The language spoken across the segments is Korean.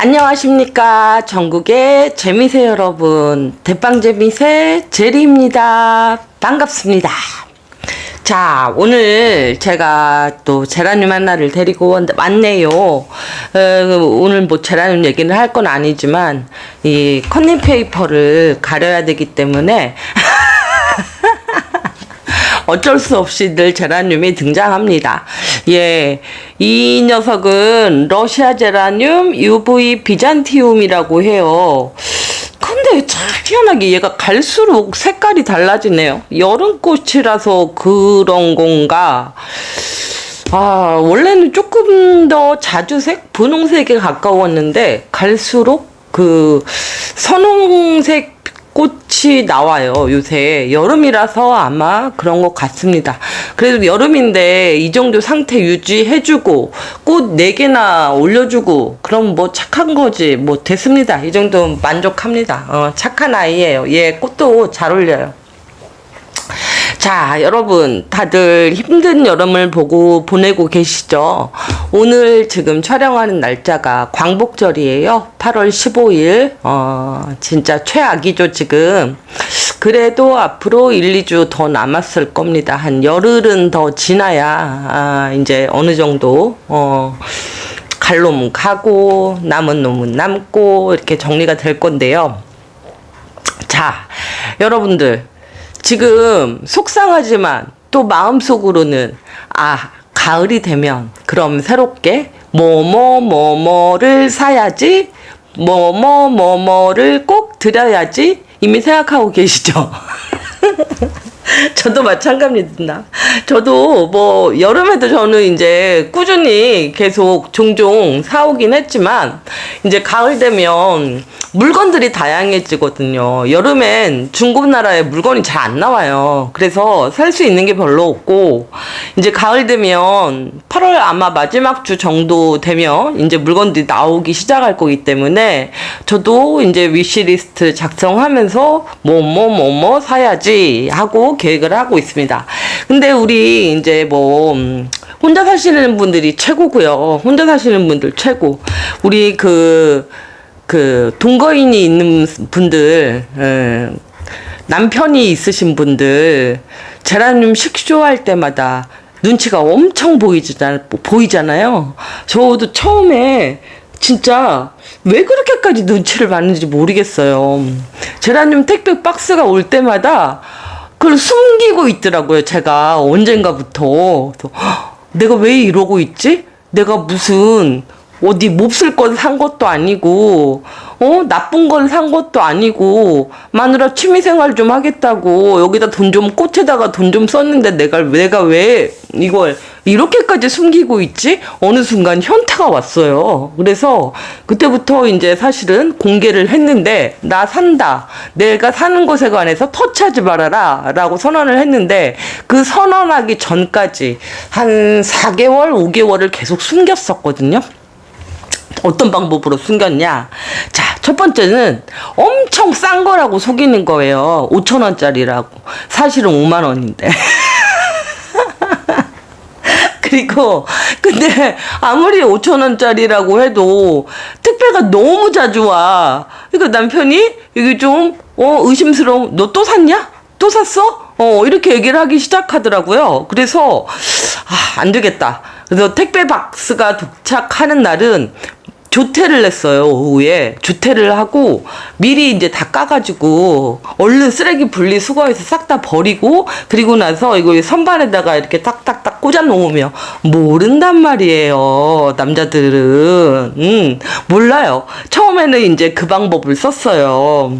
안녕하십니까. 전국의 재미새 여러분. 대빵재미새 제리입니다. 반갑습니다. 자, 오늘 제가 또 제라늄 하나를 데리고 왔- 왔네요. 어, 오늘 뭐 제라늄 얘기는 할건 아니지만, 이 컨닝 페이퍼를 가려야 되기 때문에, 어쩔 수 없이 늘 제라늄이 등장합니다. 예. 이 녀석은 러시아 제라늄 UV 비잔티움이라고 해요. 근데 참 희한하게 얘가 갈수록 색깔이 달라지네요. 여름꽃이라서 그런 건가? 아, 원래는 조금 더 자주색, 분홍색에 가까웠는데, 갈수록 그 선홍색 꽃이 나와요, 요새. 여름이라서 아마 그런 것 같습니다. 그래도 여름인데 이 정도 상태 유지해주고, 꽃 4개나 올려주고, 그럼 뭐 착한 거지. 뭐 됐습니다. 이 정도 만족합니다. 어, 착한 아이예요. 얘 꽃도 잘 어울려요. 자, 여러분, 다들 힘든 여름을 보고 보내고 계시죠? 오늘 지금 촬영하는 날짜가 광복절이에요. 8월 15일. 어, 진짜 최악이죠, 지금. 그래도 앞으로 1, 2주 더 남았을 겁니다. 한 열흘은 더 지나야, 아, 이제 어느 정도, 어, 갈 놈은 가고, 남은 놈은 남고, 이렇게 정리가 될 건데요. 자, 여러분들. 지금 속상하지만 또 마음속으로는 아, 가을이 되면 그럼 새롭게 뭐뭐 뭐뭐를 사야지. 뭐뭐 뭐뭐를 꼭 드려야지. 이미 생각하고 계시죠? 저도 마찬가지입니다. 저도 뭐 여름에도 저는 이제 꾸준히 계속 종종 사오긴 했지만 이제 가을 되면 물건들이 다양해지거든요. 여름엔 중국 나라에 물건이 잘 안 나와요. 그래서 살 수 있는 게 별로 없고 이제 가을 되면 8월 아마 마지막 주 정도 되면 이제 물건들이 나오기 시작할 거기 때문에 저도 이제 위시리스트 작성하면서 뭐 뭐 뭐 뭐 사야지 하고 계획을 하고 있습니다. 근데 우리 이제 뭐 음, 혼자 사시는 분들이 최고고요. 혼자 사시는 분들 최고. 우리 그, 그, 동거인이 있는 분들, 예, 남편이 있으신 분들, 제라늄 식쇼할 때마다 눈치가 엄청 보이잖아, 보이잖아요. 저도 처음에 진짜 왜 그렇게까지 눈치를 봤는지 모르겠어요. 제라늄 택배 박스가 올 때마다 그걸 숨기고 있더라고요. 제가 언젠가부터. 내가 왜 이러고 있지? 내가 무슨 어디 몹쓸 건 산 것도 아니고, 어? 나쁜 건 산 것도 아니고, 마누라 취미생활 좀 하겠다고, 여기다 돈 좀, 꽃에다가 돈 좀 썼는데 내가, 내가 왜 이걸 이렇게까지 숨기고 있지? 어느 순간 현타가 왔어요. 그래서 그때부터 이제 사실은 공개를 했는데, 나 산다. 내가 사는 것에 관해서 터치하지 말아라. 라고 선언을 했는데, 그 선언하기 전까지 한 4개월, 5개월을 계속 숨겼었거든요. 어떤 방법으로 숨겼냐? 자, 첫 번째는 엄청 싼 거라고 속이는 거예요. 5천 원짜리라고. 사실은 5만 원인데. 그리고, 근데 아무리 5천 원짜리라고 해도 택배가 너무 자주 와. 그러니까 남편이 이게 좀, 어, 의심스러워. 너 또 샀냐? 또 샀어? 어, 이렇게 얘기를 하기 시작하더라고요. 그래서, 아, 안 되겠다. 그래서 택배 박스가 도착하는 날은 조퇴를 냈어요, 오후에. 조퇴를 하고, 미리 이제 다 까가지고, 얼른 쓰레기 분리 수거해서 싹 다 버리고, 그리고 나서 이거 선반에다가 이렇게 딱딱딱 꽂아 놓으면, 모른단 말이에요, 남자들은. 음, 몰라요. 처음에는 이제 그 방법을 썼어요.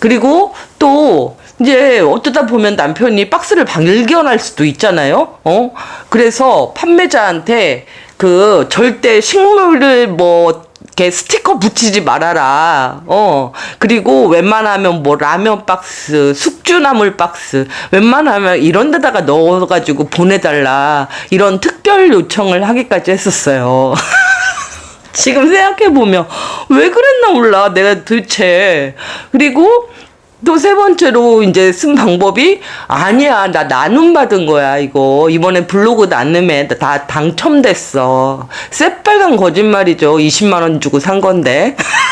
그리고 또, 이제 어쩌다 보면 남편이 박스를 발견할 수도 있잖아요. 어? 그래서 판매자한테 그 절대 식물을 뭐 이렇게 스티커 붙이지 말아라. 어. 그리고 웬만하면 뭐 라면 박스, 숙주나물 박스, 웬만하면 이런 데다가 넣어가지고 보내달라. 이런 특별 요청을 하기까지 했었어요. 지금 생각해보면 왜 그랬나 몰라. 내가 도대체. 그리고 또 세 번째로 이제 쓴 방법이 아니야 나 나눔 받은 거야 이거. 이번에 블로그 나눔에 다 당첨됐어. 새빨간 거짓말이죠. 20만 원 주고 산 건데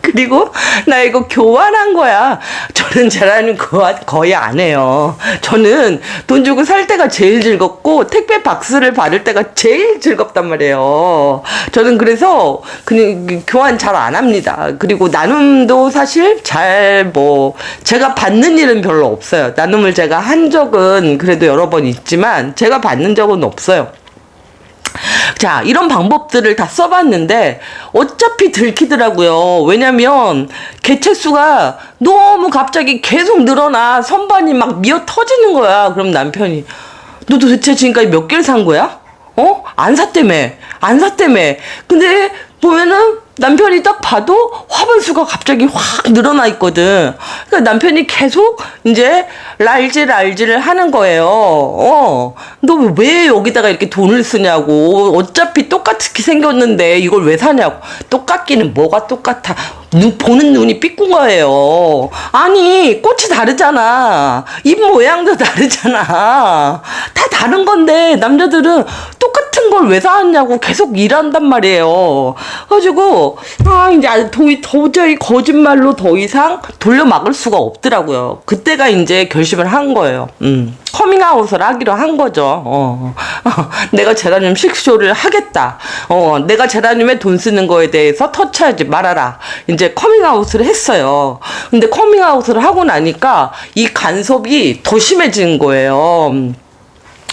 그리고 나 이거 교환한 거야. 저는 제라늄 교환 거의 안 해요. 저는 돈 주고 살 때가 제일 즐겁고 택배 박스를 받을 때가 제일 즐겁단 말이에요. 저는 그래서 그냥 교환 잘 안 합니다. 그리고 나눔도 사실 잘 뭐 제가 받는 일은 별로 없어요. 나눔을 제가 한 적은 그래도 여러 번 있지만 제가 받는 적은 없어요. 자, 이런 방법들을 다 써봤는데, 어차피 들키더라고요. 왜냐면, 개체수가 너무 갑자기 계속 늘어나. 선반이 막 미어 터지는 거야. 그럼 남편이, 너 도대체 지금까지 몇 개를 산 거야? 어? 안 샀다며. 안 샀다며. 근데, 보면은, 남편이 딱 봐도 화분수가 갑자기 확 늘어나 있거든. 그러니까 남편이 계속 이제 랄질 랄질을 하는 거예요. 어, 너 왜 여기다가 이렇게 돈을 쓰냐고. 어차피 똑같이 생겼는데 이걸 왜 사냐고. 똑같기는 뭐가 똑같아. 눈, 보는 눈이 삐꾼 거예요. 아니, 꽃이 다르잖아. 잎 모양도 다르잖아. 다 다른 건데, 남자들은 똑같은 걸 왜 사왔냐고 계속 일한단 말이에요. 그래가지고, 아, 이제 도, 도저히 거짓말로 더 이상 돌려 막을 수가 없더라고요. 그때가 이제 결심을 한 거예요. 음. 커밍아웃을 하기로 한 거죠. 어. 내가 제라늄 식쇼를 하겠다. 어, 내가 제라늄에 돈 쓰는 거에 대해서 터치하지 말아라. 이제 커밍아웃을 했어요. 근데 커밍아웃을 하고 나니까 이 간섭이 더 심해진 거예요.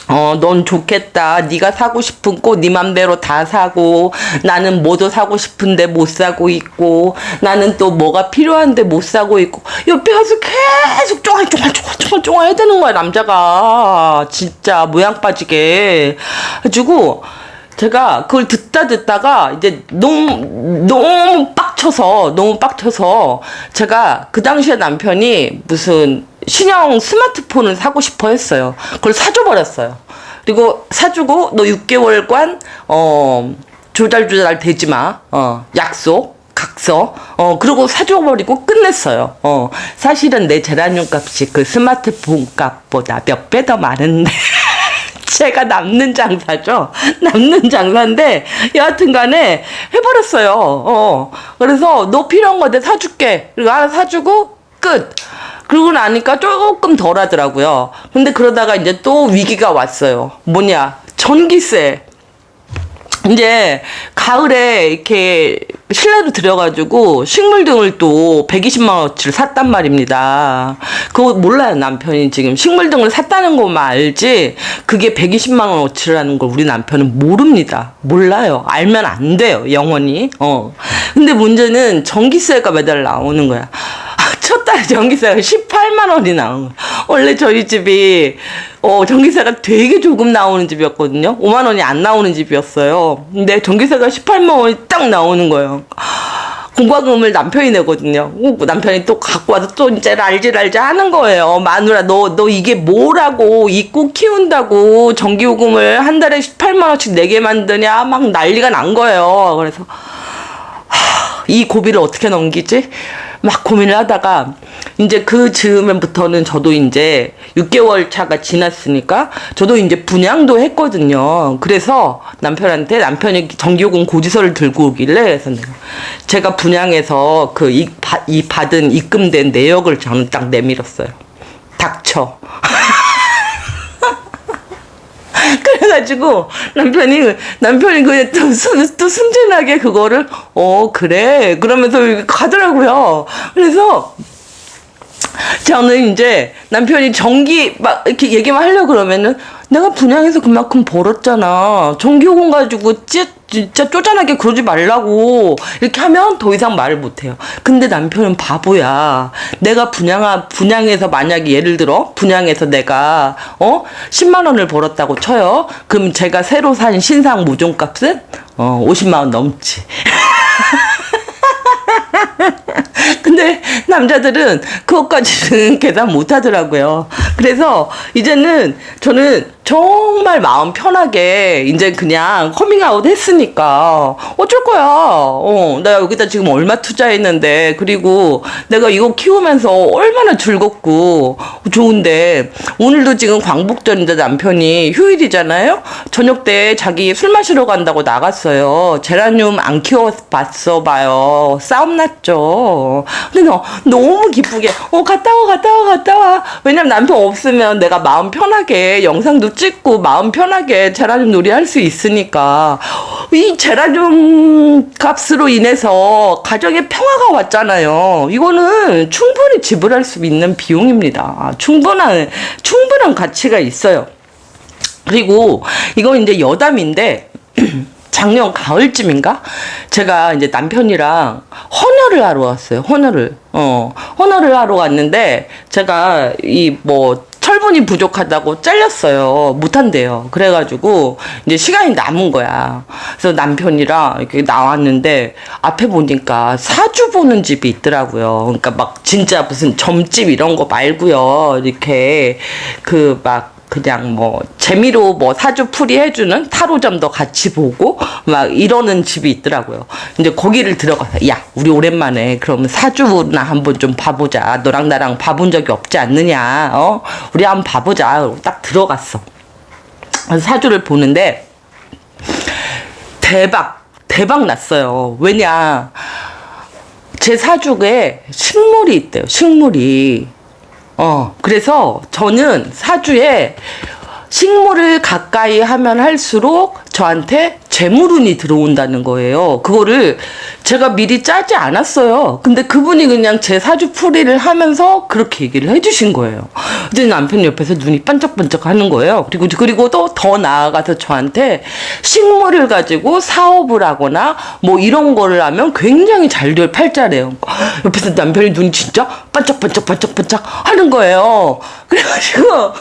어, 넌 좋겠다. 네가 사고 싶은 꽃 네 맘대로 다 사고 나는 뭐도 사고 싶은데 못 사고 있고 나는 또 뭐가 필요한데 못 사고 있고. 옆에 가서 계속 쫑알쫑알쫑알쫑알 해야 되는 거야 남자가. 진짜 모양 빠지게. 해가지고 제가 그걸 듣다 듣다가 이제 너무 너무 빡쳐서 너무 빡쳐서 제가 그 당시에 남편이 무슨 신형 스마트폰을 사고 싶어 했어요. 그걸 사줘 버렸어요. 그리고 사주고 너 6개월간 어 조잘조잘 되지 마. 어 약속. 각서, 어, 그리고 사줘버리고 끝냈어요. 어, 사실은 내 제라늄 값이 그 스마트폰 값보다 몇 배 더 많은데. 제가 남는 장사죠. 남는 장사인데 여하튼 간에 해버렸어요. 어. 그래서 너 필요한 거 내가 사줄게. 그리고 하나 사주고 끝. 그러고 나니까 조금 덜 하더라고요. 근데 그러다가 이제 또 위기가 왔어요. 뭐냐. 전기세. 이제 가을에 이렇게 실내로 들여가지고 식물 등을 또 120만 원어치를 샀단 말입니다. 그거 몰라요 남편이 지금 식물 등을 샀다는 것만 알지 그게 120만 원어치라는 걸 우리 남편은 모릅니다. 몰라요. 알면 안 돼요 영원히. 어. 근데 문제는 전기세가 매달 나오는 거야. 첫달 전기세가 18만 원이 나온 거예요. 원래 저희 집이 어, 전기세가 되게 조금 나오는 집이었거든요. 5만 원이 안 나오는 집이었어요. 근데 전기세가 18만 원이 딱 나오는 거예요. 공과금을 남편이 내거든요. 어, 남편이 또 갖고 와서 또 이제 랄지랄지 하는 거예요. 마누라 너 너 이게 뭐라고 입고 키운다고 전기요금을 한 달에 18만 원씩 내게 만드냐 막 난리가 난 거예요. 그래서 이 고비를 어떻게 넘기지? 막 고민을 하다가 이제 그 즈음부터는 저도 이제 6개월 차가 지났으니까 저도 이제 분양도 했거든요. 그래서 남편한테 남편이 정기요금 고지서를 들고 오길래 그래서 제가 분양해서 그 이 받은 입금된 내역을 저는 딱 내밀었어요. 닥쳐. 그래가지고 남편이 남편이 그냥 또, 순, 또 순진하게 그거를 어 그래 그러면서 가더라고요. 그래서 저는 이제 남편이 전기 막 이렇게 얘기만 하려고 그러면은 내가 분양해서 그만큼 벌었잖아. 전기요금 가지고 찌, 진짜 쪼잔하게 그러지 말라고 이렇게 하면 더 이상 말을 못해요. 근데 남편은 바보야. 내가 분양하 분양해서 만약에 예를 들어 분양해서 내가 어 10만 원을 벌었다고 쳐요. 그럼 제가 새로 산 신상 모종 값은 어 50만 원 넘지. 근데 남자들은 그것까지는 계산 못 하더라고요. 그래서 이제는 저는 정말 마음 편하게 이제 그냥 커밍아웃 했으니까 어쩔 거야. 어, 나 여기다 지금 얼마 투자했는데 그리고 내가 이거 키우면서 얼마나 즐겁고 좋은데 오늘도 지금 광복절인데 남편이 휴일이잖아요. 저녁 때 자기 술 마시러 간다고 나갔어요. 제라늄 안 키워 봤어 봐요. 싸움 났죠. 근데 너 너무 기쁘게 어 갔다 와 갔다 와 갔다 와. 왜냐면 남편 없으면 내가 마음 편하게 영상도 찍고 마음 편하게 제라늄 놀이 할 수 있으니까 이 제라늄 값으로 인해서 가정에 평화가 왔잖아요. 이거는 충분히 지불할 수 있는 비용입니다. 충분한 충분한 가치가 있어요. 그리고 이건 이제 여담인데 작년 가을쯤인가 제가 이제 남편이랑 헌혈을 하러 왔어요. 헌혈을 어 헌혈을 하러 왔는데 제가 이뭐 철분이 부족하다고 잘렸어요. 못한대요. 그래가지고 이제 시간이 남은 거야. 그래서 남편이랑 이렇게 나왔는데 앞에 보니까 사주 보는 집이 있더라고요. 그러니까 막 진짜 무슨 점집 이런 거 말고요. 이렇게 그 막 그냥 뭐 재미로 뭐 사주 풀이 해주는 타로점도 같이 보고 막 이러는 집이 있더라고요. 이제 거기를 들어가서 야 우리 오랜만에 그럼 사주나 한번 좀 봐보자. 너랑 나랑 봐본 적이 없지 않느냐. 어 우리 한번 봐보자. 딱 들어갔어. 사주를 보는데 대박 대박 났어요. 왜냐 제 사주에 식물이 있대요. 식물이. 어, 그래서 저는 사주에 식물을 가까이 하면 할수록 저한테 재물운이 들어온다는 거예요. 그거를 제가 미리 짜지 않았어요. 근데 그분이 그냥 제 사주 풀이를 하면서 그렇게 얘기를 해주신 거예요. 이제 남편 옆에서 눈이 반짝반짝 하는 거예요. 그리고, 그리고 또 더 나아가서 저한테 식물을 가지고 사업을 하거나 뭐 이런 거를 하면 굉장히 잘 될 팔자래요. 옆에서 남편이 눈이 진짜 반짝반짝 반짝반짝 하는 거예요. 그래가지고,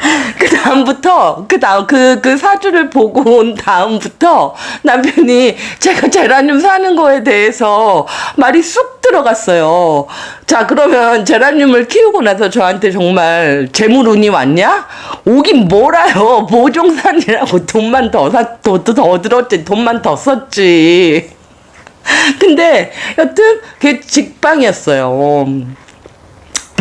그 다음부터 그 다음 그 그 사주를 보고 온 다음부터 남편이 제가 제라늄 사는 거에 대해서 말이 쑥 들어갔어요. 자 그러면 제라늄을 키우고 나서 저한테 정말 재물운이 왔냐? 오긴 뭐라요? 모종산이라고 돈만 더사더더 들었지 돈만 더 썼지. 근데 여튼 그게 직방이었어요.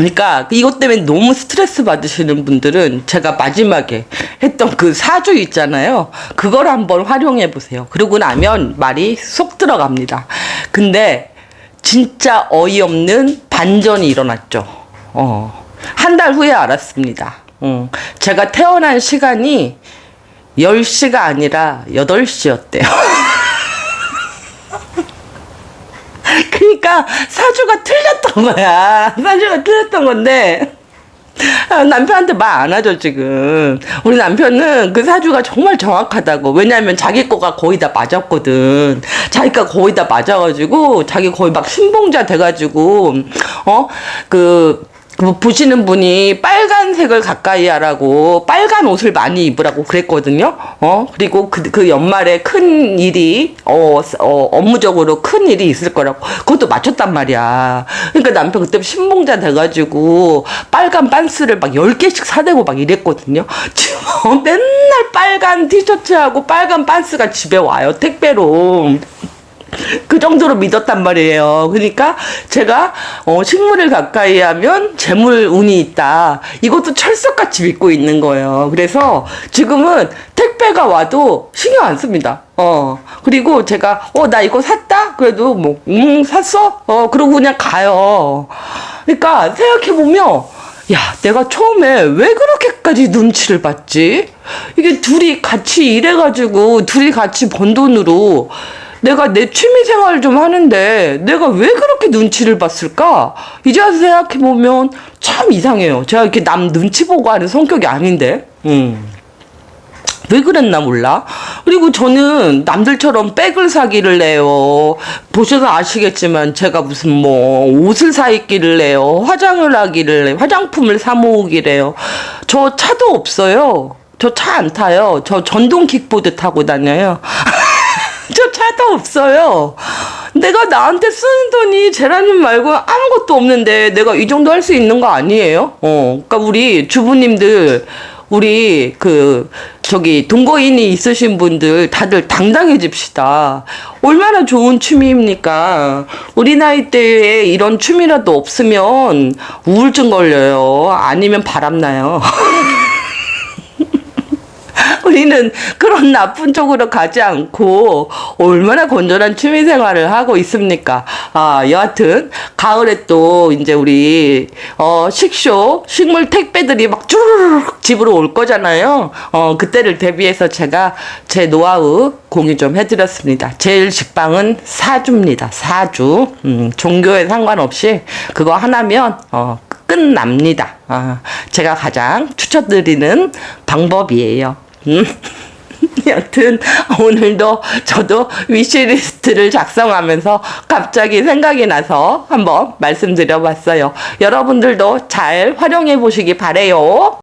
그러니까 이것 때문에 너무 스트레스 받으시는 분들은 제가 마지막에 했던 그 사주 있잖아요. 그걸 한번 활용해 보세요. 그러고 나면 말이 쏙 들어갑니다. 근데 진짜 어이없는 반전이 일어났죠. 어. 한 달 후에 알았습니다. 어. 제가 태어난 시간이 10시가 아니라 8시였대요. 그러니까 사주가 틀렸던 거야. 사주가 틀렸던 건데 아, 남편한테 말 안 하죠 지금. 우리 남편은 그 사주가 정말 정확하다고. 왜냐하면 자기 거가 거의 다 맞았거든. 자기가 거의 다 맞아가지고 자기 거의 막 신봉자 돼가지고 어그 그 보시는 분이 빨간색을 가까이 하라고 빨간 옷을 많이 입으라고 그랬거든요. 어 그리고 그, 그 연말에 큰 일이 어, 어 업무적으로 큰 일이 있을 거라고 그것도 맞췄단 말이야. 그러니까 남편 그때 신봉자 돼가지고 빨간 반스를 막 10개씩 사대고 막 이랬거든요. 지금 맨날 빨간 티셔츠하고 빨간 반스가 집에 와요. 택배로. 그 정도로 믿었단 말이에요. 그러니까 제가 어, 식물을 가까이 하면 재물 운이 있다. 이것도 철석같이 믿고 있는 거예요. 그래서 지금은 택배가 와도 신경 안 씁니다. 어 그리고 제가 어 나 이거 샀다. 그래도 뭐 음 샀어. 어 그러고 그냥 가요. 그러니까 생각해 보면. 야, 내가 처음에 왜 그렇게까지 눈치를 봤지? 이게 둘이 같이 일해가지고, 둘이 같이 번 돈으로, 내가 내 취미 생활을 좀 하는데 내가 왜 그렇게 눈치를 봤을까? 이제 와서 생각해 보면 참 이상해요. 제가 이렇게 남 눈치 보고 하는 성격이 아닌데. 음. 왜 그랬나 몰라. 그리고 저는 남들처럼 백을 사기를 해요. 보셔서 아시겠지만 제가 무슨 뭐 옷을 사 입기를 해요. 화장을 하기를 해요. 화장품을 사 모으기를 해요. 저 차도 없어요. 저 차 안 타요. 저 전동 킥보드 타고 다녀요. 저 차도 없어요. 내가 나한테 쓰는 돈이 제라늄 말고 아무것도 없는데 내가 이 정도 할 수 있는 거 아니에요? 어, 그러니까 우리 주부님들 우리 그 저기 동거인이 있으신 분들 다들 당당해집시다. 얼마나 좋은 취미입니까? 우리 나이 때에 이런 취미라도 없으면 우울증 걸려요. 아니면 바람나요. 우리는 그런 나쁜 쪽으로 가지 않고 얼마나 건전한 취미 생활을 하고 있습니까? 아, 여하튼 가을에 또 이제 우리 어 식쇼 식물 택배들이 막 쭈르륵 집으로 올 거잖아요. 어, 그때를 대비해서 제가 제 노하우 공유 좀 해드렸습니다. 제일 직방은 사주입니다. 사주. 음, 종교에 상관없이 그거 하나면 어, 끝납니다. 아, 제가 가장 추천드리는 방법이에요. 음. 여튼 오늘도 저도 위시리스트를 작성하면서 갑자기 생각이 나서 한번 말씀드려 봤어요. 여러분들도 잘 활용해 보시기 바래요.